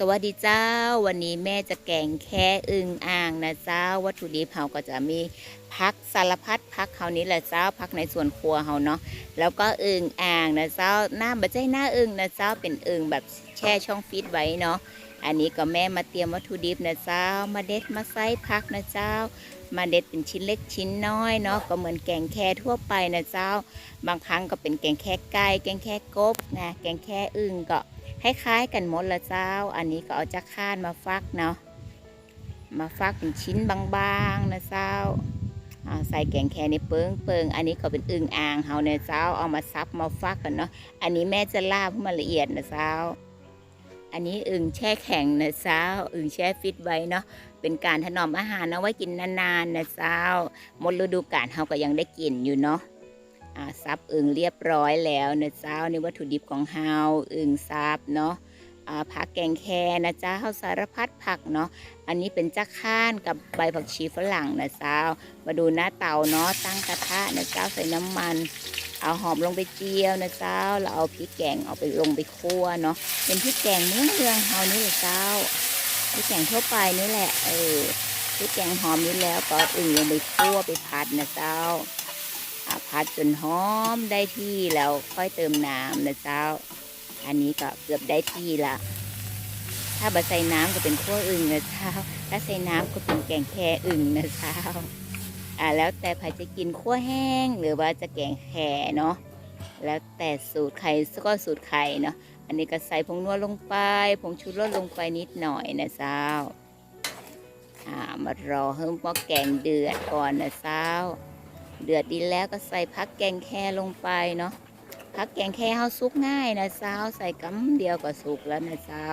สวัสดีเจ้า วันนี้แม่จะแกงแค่อึงอ่างนะเจ้า วัตถุดิบเราก็จะมีพักสารพัดพักเขานี้แหละเจ้าพักในส่วนครัวเราเนาะแล้วก็อึงอ่างนะเจ้าหน้าบัจใจหน้าอึงนะเจ้าเป็นอึงแบบแช่ช่องฟิตไว้เนาะอันนี้ก็แม่มาเตรียมวัตถุดิบนะเจ้า มาเด็ดมาไซพักนะเจ้า มาเด็ดเป็นชิ้นเล็กชิ้นน้อยเนาะก็เหมือนแกงแค่ทั่วไปนะเจ้า บางครั้งก็เป็นแกงแค่ไก่แกงแค่กบนะแกงแค่อึงก็ คล้ายๆกันหมดละเจ้า อันนี้ก็เอาจะข้านมาฟักเนาะ มาฟักเป็นชิ้นบางๆนะเจ้าอ่าใส่แกงแค่ในเปิงเปิงอันนี้ก็เป็นอึ่งอ่างเฮาเนี่ยเจ้า เอามาซับมาฟักกันเนาะ อันนี้แม่จะลาบให้มันละเอียดนะเจ้า อันนี้อึ่งแช่แข็งนะเจ้า อึ่งแช่ฟิตไว้เนาะ เป็นการถนอมอาหารเอาไว้กินนานๆนะเจ้า หมดฤดูกาลเฮาก็ยังได้กินอยู่เนาะ ซับอึ่งเรียบร้อยแล้วนะเจ้าในวัตถุดิบของเฮาอึ่งซับเนาะผักแกงแคนะเจ้าสารพัดผักเนาะอันนี้เป็นจักข้านกับใบผักชีฝรั่งนะเจ้า มาดูหน้าเตาเนาะตั้งกระทะนะเจ้าใส่น้ำมัน เอาหอมลงไปเจียวนะเจ้าแล้วเอาพริกแกงเอาไปลงไปคั่วเนาะเป็นพริกแกงเมืองเมืองเฮานี่แหละเจ้าพริกแกงทั่วไปนี่แหละเออพริกแกงหอมนี้แล้วก็อาอึ่งลงไปคั่วไปผัดนะเจ้า อ่าผัดจนหอมได้ที่แล้วค่อยเติมน้ำนะเจ้า อันนี้ก็เกือบได้ที่ละถ้าบะใส่น้ำก็เป็นขั้วอึ่งนะเจ้า ถ้าใส่น้ำก็เป็นแกงแค่อึ่งนะเจ้า อ่าแล้วแต่ใครจะกินขั้วแห้งหรือว่าจะแกงแค่เนาะ แล้วแต่สูตรใครก็สูตรใครเนาะ อันนี้ก็ใส่ผงนัวลงไป ผงชูรสลงไปนิดหน่อยนะเจ้า อ่ามารอให้หม้อแกงเดือดก่อนนะเจ้า เดือดดีแล้วก็ใส่พักแกงแค่ลงไปเนาะพักแกงแค่เขาสุกง่ายนะเจ้าใส่กำเดียวก็สุกแล้วนะเจ้า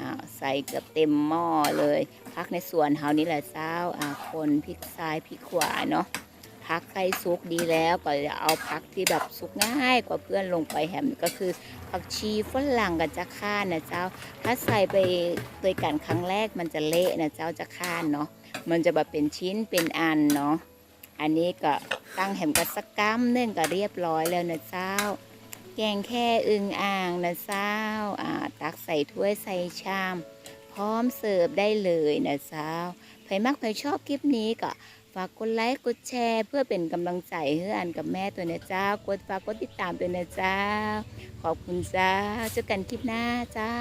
อ้าวใส่เกือบเต็มหม้อเลย พักในส่วนเฮานี่แหละเจ้าอ่าคนพริกซ้ายพริกขวาเนาะ พักใกล้สุกดีแล้วก็จะเอาพักที่แบบสุกง่ายกว่าเพื่อนลงไปแฮมก็คือผักชีฝรั่งกับจะข้านนะเจ้า ถ้าใส่ไปโดยกันครั้งแรกมันจะเละนะเจ้าจะข้านเนาะมันจะแบบเป็นชิ้นเป็นอันเนาะอันนี้ก็ตั้งแหมกระสักกัมหนึ่องก็เรียบร้อยแล้วนะเจ้า แกงแค่อึงอ่างนะเจ้าอ่าตักใส่ถ้วยใส่ชาม พร้อมเสิร์ฟได้เลยนะเจ้าใครมักใครชอบคลิปนี้ก็ ฝากกดไลค์กดแชร์เพื่อเป็นกำลังใจให้อันกับแม่ตัวนะเจ้ากดฝากกดติดตามตัวนะเจ้า ขอบคุณเจ้าเจอกันคลิปหน้าเจ้า